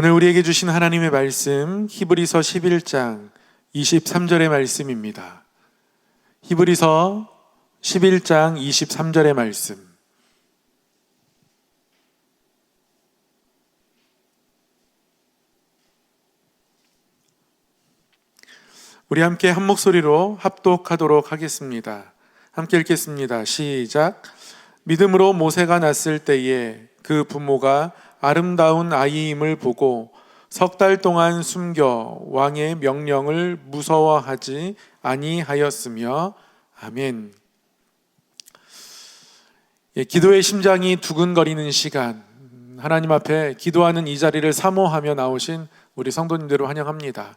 오늘 우리에게 주신 하나님의 말씀 히브리서 11장 23절의 말씀입니다. 히브리서 11장 23절의 말씀. 우리 함께 한 목소리로 합독하도록 하겠습니다. 함께 읽겠습니다. 시작. 믿음으로 모세가 났을 때에 그 부모가 아름다운 아이임을 보고 석 달 동안 숨겨 왕의 명령을 무서워하지 아니하였으며 아멘. 예, 기도의 심장이 두근거리는 시간, 하나님 앞에 기도하는 이 자리를 사모하며 나오신 우리 성도님들을 환영합니다.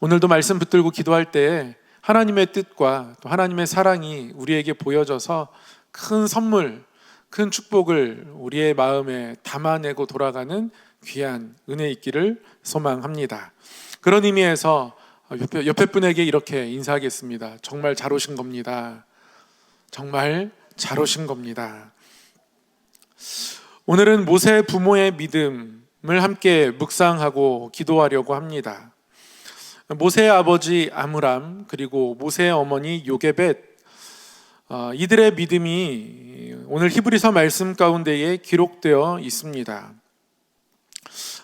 오늘도 말씀 붙들고 기도할 때 하나님의 뜻과 또 하나님의 사랑이 우리에게 보여져서 큰 선물, 큰 축복을 우리의 마음에 담아내고 돌아가는 귀한 은혜 있기를 소망합니다. 그런 의미에서 옆에, 옆에 분에게 이렇게 인사하겠습니다. 정말 잘 오신 겁니다. 정말 잘 오신 겁니다. 오늘은 모세 부모의 믿음을 함께 묵상하고 기도하려고 합니다. 모세의 아버지 아므람 그리고 모세의 어머니 요게벳 어, 이들의 믿음이 오늘 히브리서 말씀 가운데에 기록되어 있습니다.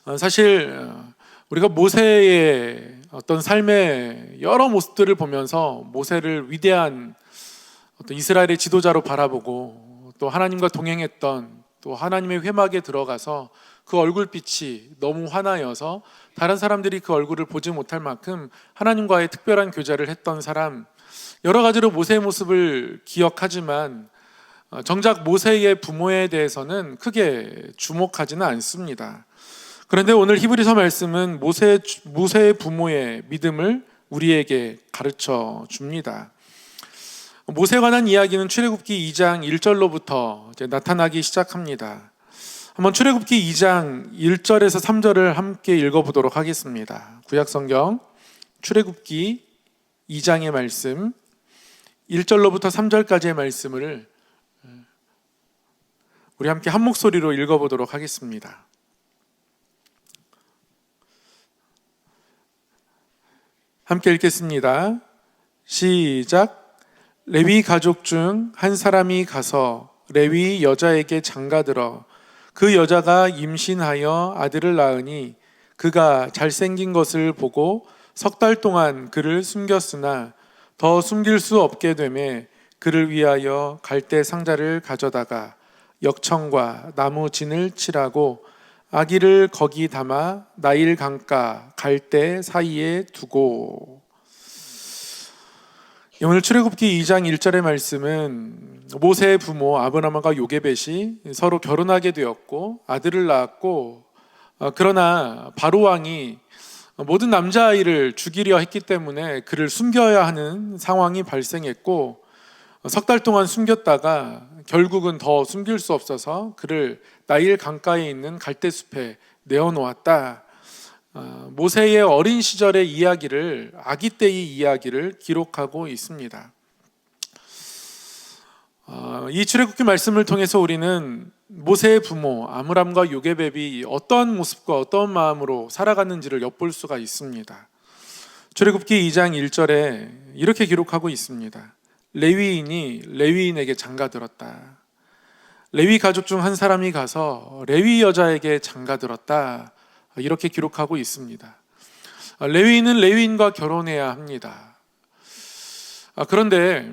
어, 사실 어, 우리가 모세의 어떤 삶의 여러 모습들을 보면서 모세를 위대한 어떤 이스라엘의 지도자로 바라보고 또 하나님과 동행했던 또 하나님의 회막에 들어가서 그 얼굴빛이 너무 환하여서 다른 사람들이 그 얼굴을 보지 못할 만큼 하나님과의 특별한 교제를 했던 사람 여러 가지로 모세의 모습을 기억하지만 어, 정작 모세의 부모에 대해서는 크게 주목하지는 않습니다. 그런데 오늘 히브리서 말씀은 모세 모세의 부모의 믿음을 우리에게 가르쳐 줍니다. 모세에 관한 이야기는 출애굽기 2장 1절로부터 나타나기 시작합니다. 한번 출애굽기 2장 1절에서 3절을 함께 읽어보도록 하겠습니다. 구약성경 출애굽기 2장의 말씀 1절로부터 3절까지의 말씀을 우리 함께 한 목소리로 읽어보도록 하겠습니다. 함께 읽겠습니다. 시작. 레위 가족 중 한 사람이 가서 레위 여자에게 장가들어 그 여자가 임신하여 아들을 낳으니 그가 잘생긴 것을 보고 석 달 동안 그를 숨겼으나 더 숨길 수 없게 되매 그를 위하여 갈대 상자를 가져다가 역청과 나무 진을 칠하고 아기를 거기 담아 나일 강가 갈대 사이에 두고. 오늘 출애굽기 2장 1절의 말씀은 모세의 부모 아브라함과 요게벳이 서로 결혼하게 되었고 아들을 낳았고 어, 그러나 바로 왕이 모든 남자아이를 죽이려 했기 때문에 그를 숨겨야 하는 상황이 발생했고 석 달 동안 숨겼다가 결국은 더 숨길 수 없어서 그를 나일 강가에 있는 갈대숲에 내어놓았다. 어, 모세의 어린 시절의 이야기를 아기 때의 이야기를 기록하고 있습니다. 어, 이 출애굽기 말씀을 통해서 우리는 모세의 부모 아므람과 요게벳이 어떤 모습과 어떤 마음으로 살아갔는지를 엿볼 수가 있습니다. 출애굽기 2장 1절에 이렇게 기록하고 있습니다. 레위인이 레위인에게 장가들었다. 레위 가족 중 한 사람이 가서 레위 여자에게 장가들었다. 이렇게 기록하고 있습니다. 레위인은 레위인과 결혼해야 합니다. 아, 그런데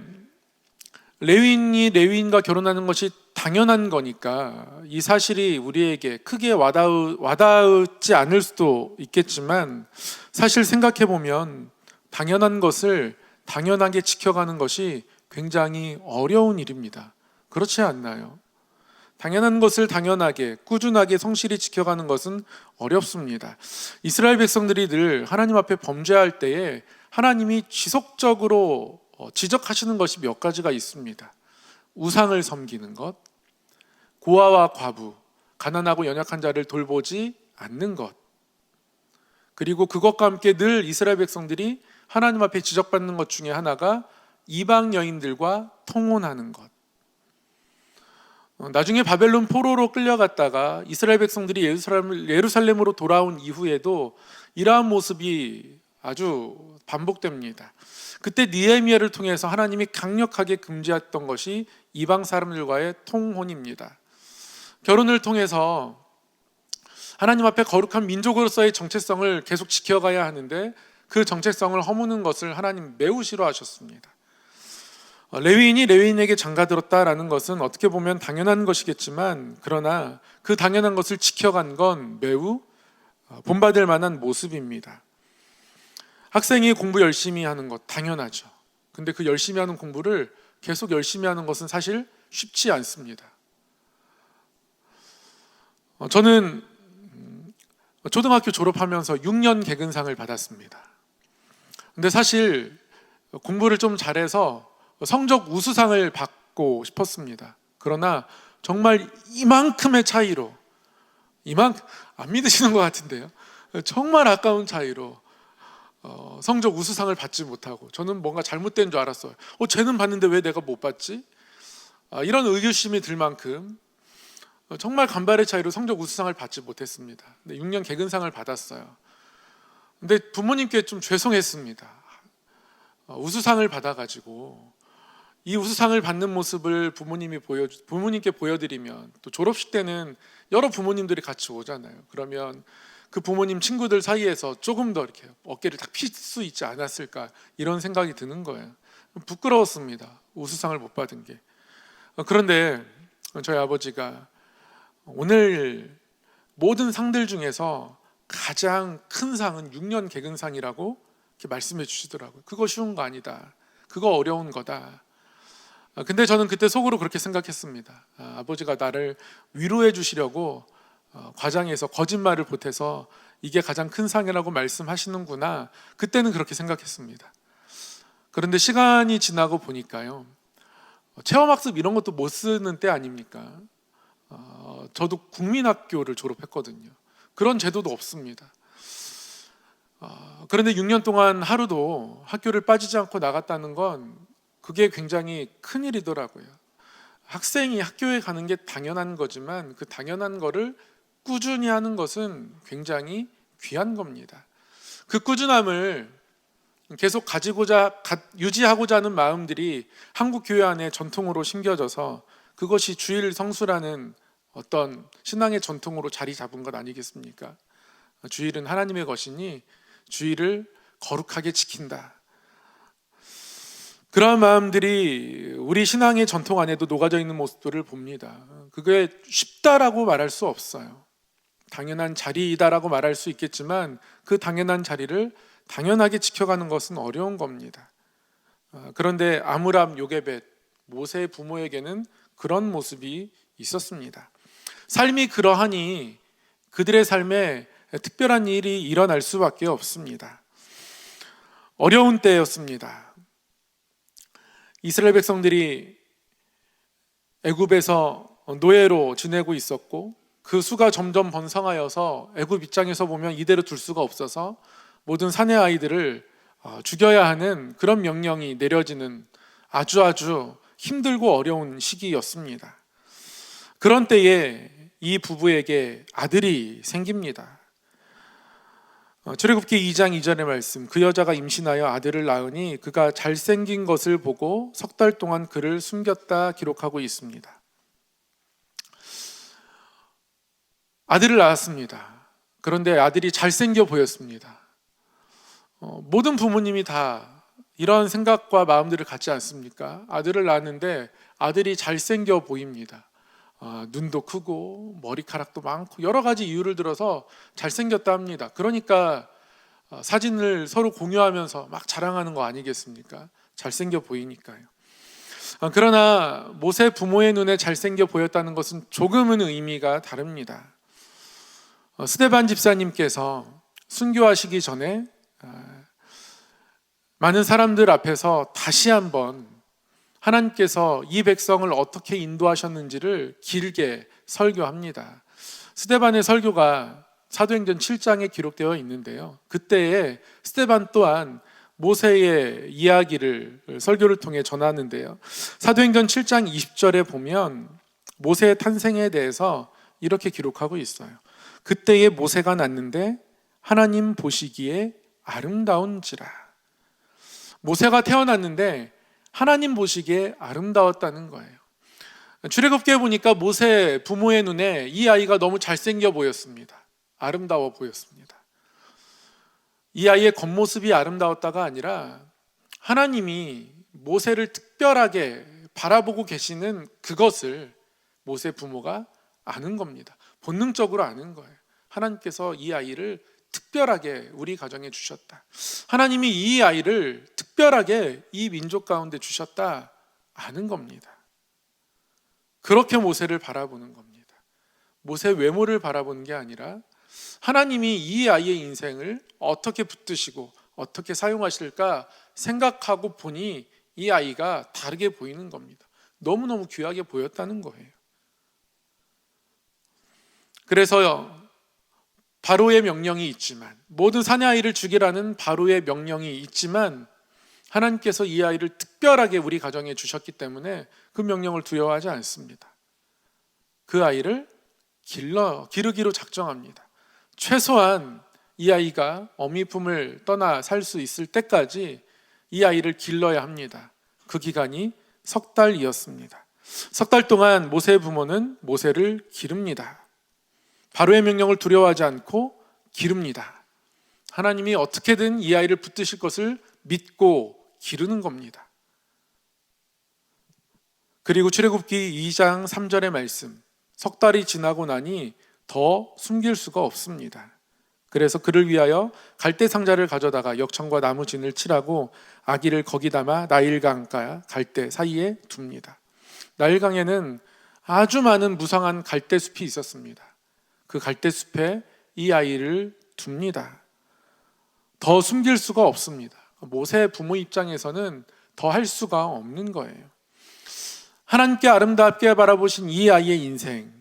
레위인이 레위인과 결혼하는 것이 당연한 거니까 이 사실이 우리에게 크게 와닿, 와닿지 않을 수도 있겠지만 사실 생각해 보면 당연한 것을 당연하게 지켜가는 것이 굉장히 어려운 일입니다. 그렇지 않나요? 당연한 것을 당연하게 꾸준하게 성실히 지켜가는 것은 어렵습니다. 이스라엘 백성들이 늘 하나님 앞에 범죄할 때에 하나님이 지속적으로 어, 지적하시는 것이 몇 가지가 있습니다. 우상을 섬기는 것, 고아와 과부, 가난하고 연약한 자를 돌보지 않는 것, 그리고 그것과 함께 늘 이스라엘 백성들이 하나님 앞에 지적받는 것 중에 하나가 이방 여인들과 통혼하는 것. 어, 나중에 바벨론 포로로 끌려갔다가 이스라엘 백성들이 예루살렘, 예루살렘으로 돌아온 이후에도 이러한 모습이 아주 반복됩니다. 그때 니에미아를 통해서 하나님이 강력하게 금지했던 것이 이방 사람들과의 통혼입니다. 결혼을 통해서 하나님 앞에 거룩한 민족으로서의 정체성을 계속 지켜가야 하는데 그 정체성을 허무는 것을 하나님 매우 싫어하셨습니다. 어, 레위인이 레위인에게 장가들었다라는 것은 어떻게 보면 당연한 것이겠지만 그러나 그 당연한 것을 지켜간 건 매우 어, 본받을 만한 모습입니다. 학생이 공부 열심히 하는 것 당연하죠. 근데 그 열심히 하는 공부를 계속 열심히 하는 것은 사실 쉽지 않습니다. 어, 저는 음, 초등학교 졸업하면서 6년 개근상을 받았습니다. 근데 사실 공부를 좀 잘해서 성적 우수상을 받고 싶었습니다. 그러나 정말 이만큼의 차이로 이만 안 믿으시는 것 같은데요. 정말 아까운 차이로 어, 성적 우수상을 받지 못하고 저는 뭔가 잘못된 줄 알았어요. 어, 쟤는 받는데 왜 내가 못 받지? 아, 이런 의구심이 들 만큼 어, 정말 간발의 차이로 성적 우수상을 받지 못했습니다. 근데 6년 개근상을 받았어요. 근데 부모님께 좀 죄송했습니다. 어, 우수상을 받아가지고 이 우수상을 받는 모습을 부모님이 보여 부모님께 보여드리면 또 졸업식 때는 여러 부모님들이 같이 오잖아요. 그러면 그 부모님 친구들 사이에서 조금 더 이렇게 어깨를 딱 필 수 있지 않았을까 이런 생각이 드는 거예요. 부끄러웠습니다. 우수상을 못 받은 게. 어, 그런데 저희 아버지가 오늘 모든 상들 중에서 가장 큰 상은 6년 개근상이라고 이렇게 말씀해 주시더라고요. 그거 쉬운 거 아니다. 그거 어려운 거다. 아, 근데 저는 그때 속으로 그렇게 생각했습니다. 아, 아버지가 나를 위로해 주시려고 어, 과장해서 거짓말을 보태서 이게 가장 큰 상이라고 말씀하시는구나. 그때는 그렇게 생각했습니다. 그런데 시간이 지나고 보니까요. 어, 체험학습 이런 것도 못 쓰는 때 아닙니까? 어, 저도 국민학교를 졸업했거든요. 그런 제도도 없습니다. 어, 그런데 6년 동안 하루도 학교를 빠지지 않고 나갔다는 건 그게 굉장히 큰 일이더라고요. 학생이 학교에 가는 게 당연한 거지만 그 당연한 거를 꾸준히 하는 것은 굉장히 귀한 겁니다. 그 꾸준함을 계속 가지고자 유지하고자 하는 마음들이 한국 교회 안에 전통으로 심겨져서 그것이 주일 성수라는 어떤 신앙의 전통으로 자리 잡은 것 아니겠습니까? 주일은 하나님의 것이니 주일을 거룩하게 지킨다. 그러한 마음들이 우리 신앙의 전통 안에도 녹아져 있는 모습들을 봅니다. 그게 쉽다라고 말할 수 없어요. 당연한 자리이다라고 말할 수 있겠지만 그 당연한 자리를 당연하게 지켜가는 것은 어려운 겁니다. 아, 그런데 아므람 요게벳 모세의 부모에게는 그런 모습이 있었습니다. 삶이 그러하니 그들의 삶에 특별한 일이 일어날 수밖에 없습니다. 어려운 때였습니다. 이스라엘 백성들이 애굽에서 노예로 지내고 있었고 그 수가 점점 번성하여서 애굽 입장에서 보면 이대로 둘 수가 없어서 모든 사내 아이들을 어, 죽여야 하는 그런 명령이 내려지는 아주 아주 힘들고 어려운 시기였습니다. 그런 때에 이 부부에게 아들이 생깁니다. 어, 출애굽기 2장 2절의 말씀 그 여자가 임신하여 아들을 낳으니 그가 잘생긴 것을 보고 석 달 동안 그를 숨겼다 기록하고 있습니다. 아들을 낳았습니다. 그런데 아들이 잘생겨 보였습니다. 어, 모든 부모님이 다 이런 생각과 마음들을 갖지 않습니까? 아들을 낳았는데 아들이 잘생겨 보입니다. 어, 눈도 크고 머리카락도 많고 여러 가지 이유를 들어서 잘생겼다 합니다. 그러니까 어, 사진을 서로 공유하면서 막 자랑하는 거 아니겠습니까? 잘생겨 보이니까요. 어, 그러나 모세 부모의 눈에 잘생겨 보였다는 것은 조금은 의미가 다릅니다. 어, 스테반 집사님께서 순교하시기 전에 어, 많은 사람들 앞에서 다시 한번 하나님께서 이 백성을 어떻게 인도하셨는지를 길게 설교합니다. 스테반의 설교가 사도행전 7장에 기록되어 있는데요. 그때에 스테반 또한 모세의 이야기를 설교를 통해 전하는데요. 사도행전 7장 20절에 보면 모세의 탄생에 대해서 이렇게 기록하고 있어요. 그때에 모세가 났는데 하나님 보시기에 아름다운지라. 모세가 태어났는데 하나님 보시기에 아름다웠다는 거예요. 출애굽기에 보니까 모세 부모의 눈에 이 아이가 너무 잘생겨 보였습니다. 아름다워 보였습니다. 이 아이의 겉모습이 아름다웠다가 아니라 하나님이 모세를 특별하게 바라보고 계시는 그것을 모세 부모가 아는 겁니다. 본능적으로 아는 거예요. 하나님께서 이 아이를 특별하게 우리 가정에 주셨다. 하나님이 이 아이를 특별하게 이 민족 가운데 주셨다. 아는 겁니다. 그렇게 모세를 바라보는 겁니다. 모세 외모를 바라보는 게 아니라 하나님이 이 아이의 인생을 어떻게 붙드시고 어떻게 사용하실까 생각하고 보니 이 아이가 다르게 보이는 겁니다. 너무너무 귀하게 보였다는 거예요. 그래서요, 바로의 명령이 있지만, 모든 사내 아이를 죽이라는 바로의 명령이 있지만, 하나님께서 이 아이를 특별하게 우리 가정에 주셨기 때문에 그 명령을 두려워하지 않습니다. 그 아이를 길러, 기르기로 작정합니다. 최소한 이 아이가 어미 품을 떠나 살 수 있을 때까지 이 아이를 길러야 합니다. 그 기간이 석 달이었습니다. 석 달 동안 모세의 부모는 모세를 기릅니다. 바로의 명령을 두려워하지 않고 기릅니다. 하나님이 어떻게든 이 아이를 붙드실 것을 믿고 기르는 겁니다. 그리고 출애굽기 2장 3절의 말씀. 석 달이 지나고 나니 더 숨길 수가 없습니다. 그래서 그를 위하여 갈대 상자를 가져다가 역청과 나무 진을 칠하고 아기를 거기 담아 나일강과 갈대 사이에 둡니다. 나일강에는 아주 많은 무성한 갈대 숲이 있었습니다. 그 갈대 숲에 이 아이를 둡니다. 더 숨길 수가 없습니다. 모세 부모 입장에서는 더 할 수가 없는 거예요. 하나님께 아름답게 바라보신 이 아이의 인생,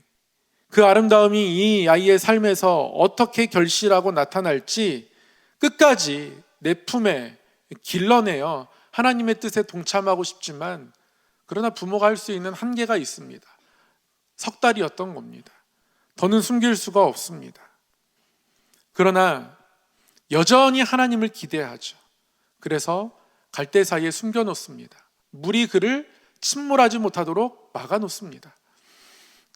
그 아름다움이 이 아이의 삶에서 어떻게 결실하고 나타날지 끝까지 내 품에 길러내어 하나님의 뜻에 동참하고 싶지만 그러나 부모가 할 수 있는 한계가 있습니다. 석 달이었던 겁니다. 더는 숨길 수가 없습니다. 그러나 여전히 하나님을 기대하죠. 그래서 갈대 사이에 숨겨놓습니다. 물이 그를 침몰하지 못하도록 막아놓습니다.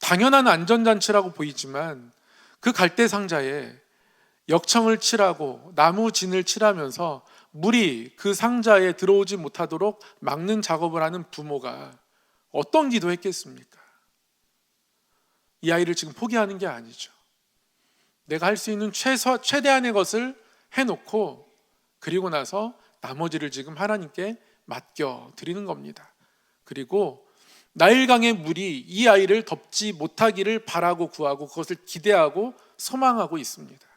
당연한 안전장치라고 보이지만 그 갈대 상자에 역청을 칠하고 나무 진을 칠하면서 물이 그 상자에 들어오지 못하도록 막는 작업을 하는 부모가 어떤 기도했겠습니까? 이 아이를 지금 포기하는 게 아니죠. 내가 할 수 있는 최소, 최대한의 것을 해놓고 그리고 나서 나머지를 지금 하나님께 맡겨 드리는 겁니다. 그리고 나일강의 물이 이 아이를 덮지 못하기를 바라고 구하고 그것을 기대하고 소망하고 있습니다.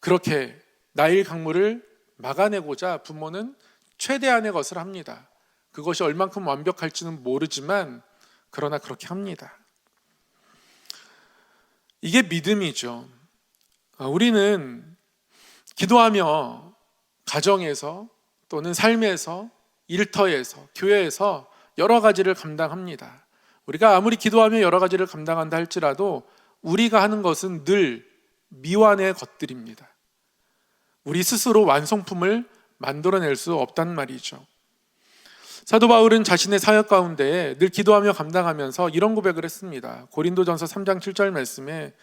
그렇게 나일 강물을 막아내고자 부모는 최대한의 것을 합니다. 그것이 얼만큼 완벽할지는 모르지만 그러나 그렇게 합니다. 이게 믿음이죠. 아, 우리는 기도하며 가정에서 또는 삶에서 일터에서 교회에서 여러 가지를 감당합니다. 우리가 아무리 기도하며 여러 가지를 감당한다 할지라도 우리가 하는 것은 늘 미완의 것들입니다. 우리 스스로 완성품을 만들어낼 수 없단 말이죠. 사도 바울은 자신의 사역 가운데 늘 기도하며 감당하면서 이런 고백을 했습니다. 고린도전서 3장 7절 말씀에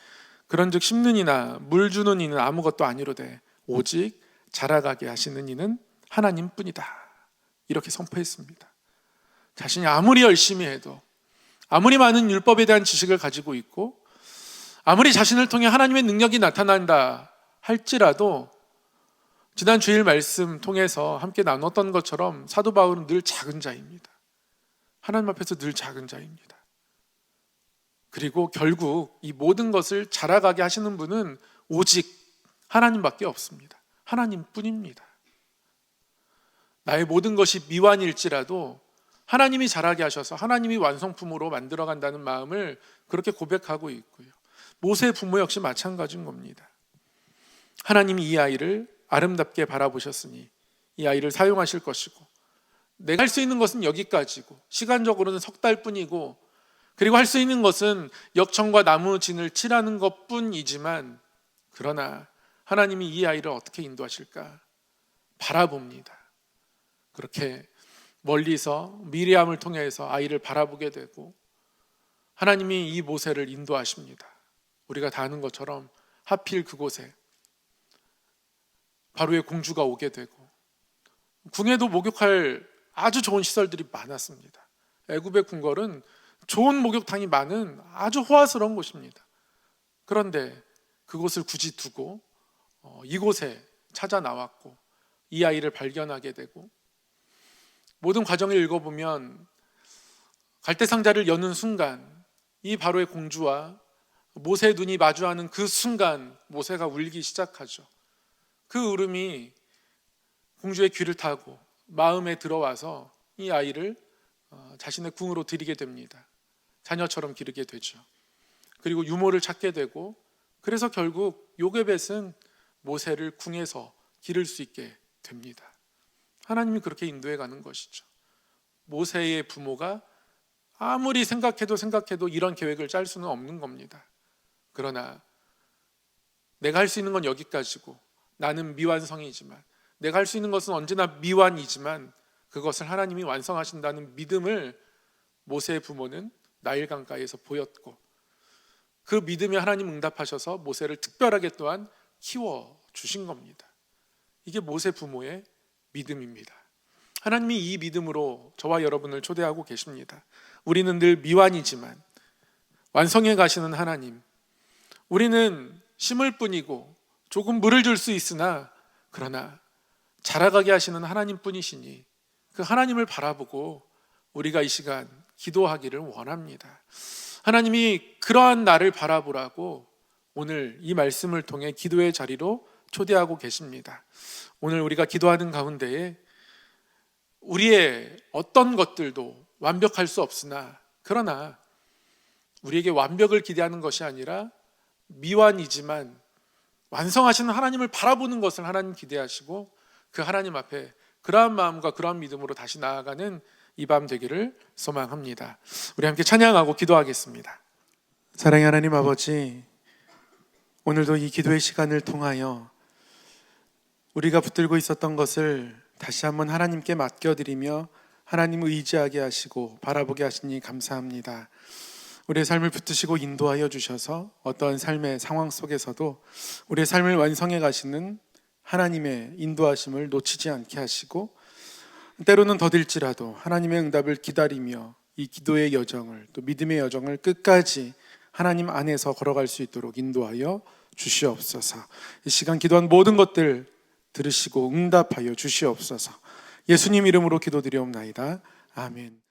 그런즉 심는 이나 물 주는 이는 아무것도 아니로되 오직 자라가게 하시는 이는 하나님뿐이다. 이렇게 선포했습니다. 자신이 아무리 열심히 해도 아무리 많은 율법에 대한 지식을 가지고 있고 아무리 자신을 통해 하나님의 능력이 나타난다 할지라도 지난 주일 말씀 통해서 함께 나눴던 것처럼 사도 바울은 늘 작은 자입니다. 하나님 앞에서 늘 작은 자입니다. 그리고 결국 이 모든 것을 자라가게 하시는 분은 오직 하나님밖에 없습니다. 하나님뿐입니다. 나의 모든 것이 미완일지라도 하나님이 자라게 하셔서 하나님이 완성품으로 만들어 간다는 마음을 그렇게 고백하고 있고요. 모세 부모 역시 마찬가지인 겁니다. 하나님이 이 아이를 아름답게 바라보셨으니 이 아이를 사용하실 것이고 내가 할 수 있는 것은 여기까지고 시간적으로는 석 달 뿐이고 그리고 할 수 있는 것은 역청과 나무 진을 칠하는 것뿐이지만 그러나 하나님이 이 아이를 어떻게 인도하실까 바라봅니다. 그렇게 멀리서 미리암을 통해서 아이를 바라보게 되고 하나님이 이 모세를 인도하십니다. 우리가 다 아는 것처럼 하필 그곳에 바로의 공주가 오게 되고 궁에도 목욕할 아주 좋은 시설들이 많았습니다. 애굽의 궁궐은 좋은 목욕탕이 많은 아주 호화스러운 곳입니다. 그런데 그곳을 굳이 두고 어, 이곳에 찾아 나왔고 이 아이를 발견하게 되고 모든 과정을 읽어보면 갈대 상자를 여는 순간 이 바로의 공주와 모세의 눈이 마주하는 그 순간 모세가 울기 시작하죠. 그 울음이 공주의 귀를 타고 마음에 들어와서 이 아이를 어, 자신의 궁으로 들이게 됩니다. 자녀처럼 기르게 되죠. 그리고 유모를 찾게 되고 그래서 결국 요게벳은 모세를 궁에서 기를 수 있게 됩니다. 하나님이 그렇게 인도해 가는 것이죠. 모세의 부모가 아무리 생각해도 생각해도 이런 계획을 짤 수는 없는 겁니다. 그러나 내가 할 수 있는 건 여기까지고 나는 미완성이지만 내가 할 수 있는 것은 언제나 미완이지만 그것을 하나님이 완성하신다는 믿음을 모세의 부모는 나일 강가에서 보였고 그 믿음에 하나님 응답하셔서 모세를 특별하게 또한 키워 주신 겁니다. 이게 모세 부모의 믿음입니다. 하나님이 이 믿음으로 저와 여러분을 초대하고 계십니다. 우리는 늘 미완이지만 완성해 가시는 하나님. 우리는 심을 뿐이고 조금 물을 줄 수 있으나 그러나 자라가게 하시는 하나님 뿐이시니 그 하나님을 바라보고 우리가 이 시간 기도하기를 원합니다. 하나님이 그러한 나를 바라보라고 오늘 이 말씀을 통해 기도의 자리로 초대하고 계십니다. 오늘 우리가 기도하는 가운데에 우리의 어떤 것들도 완벽할 수 없으나 그러나 우리에게 완벽을 기대하는 것이 아니라 미완이지만 완성하시는 하나님을 바라보는 것을 하나님 기대하시고 그 하나님 앞에 그러한 마음과 그러한 믿음으로 다시 나아가는 이 밤 되기를 소망합니다. 우리 함께 찬양하고 기도하겠습니다. 사랑의 하나님 아버지, 오늘도 이 기도의 시간을 통하여 우리가 붙들고 있었던 것을 다시 한번 하나님께 맡겨드리며 하나님을 의지하게 하시고 바라보게 하시니 감사합니다. 우리의 삶을 붙드시고 인도하여 주셔서 어떠한 삶의 상황 속에서도 우리의 삶을 완성해 가시는 하나님의 인도하심을 놓치지 않게 하시고 때로는 더딜지라도 하나님의 응답을 기다리며 이 기도의 여정을 또 믿음의 여정을 끝까지 하나님 안에서 걸어갈 수 있도록 인도하여 주시옵소서. 이 시간 기도한 모든 것들 들으시고 응답하여 주시옵소서. 예수님 이름으로 기도드리옵나이다. 아멘.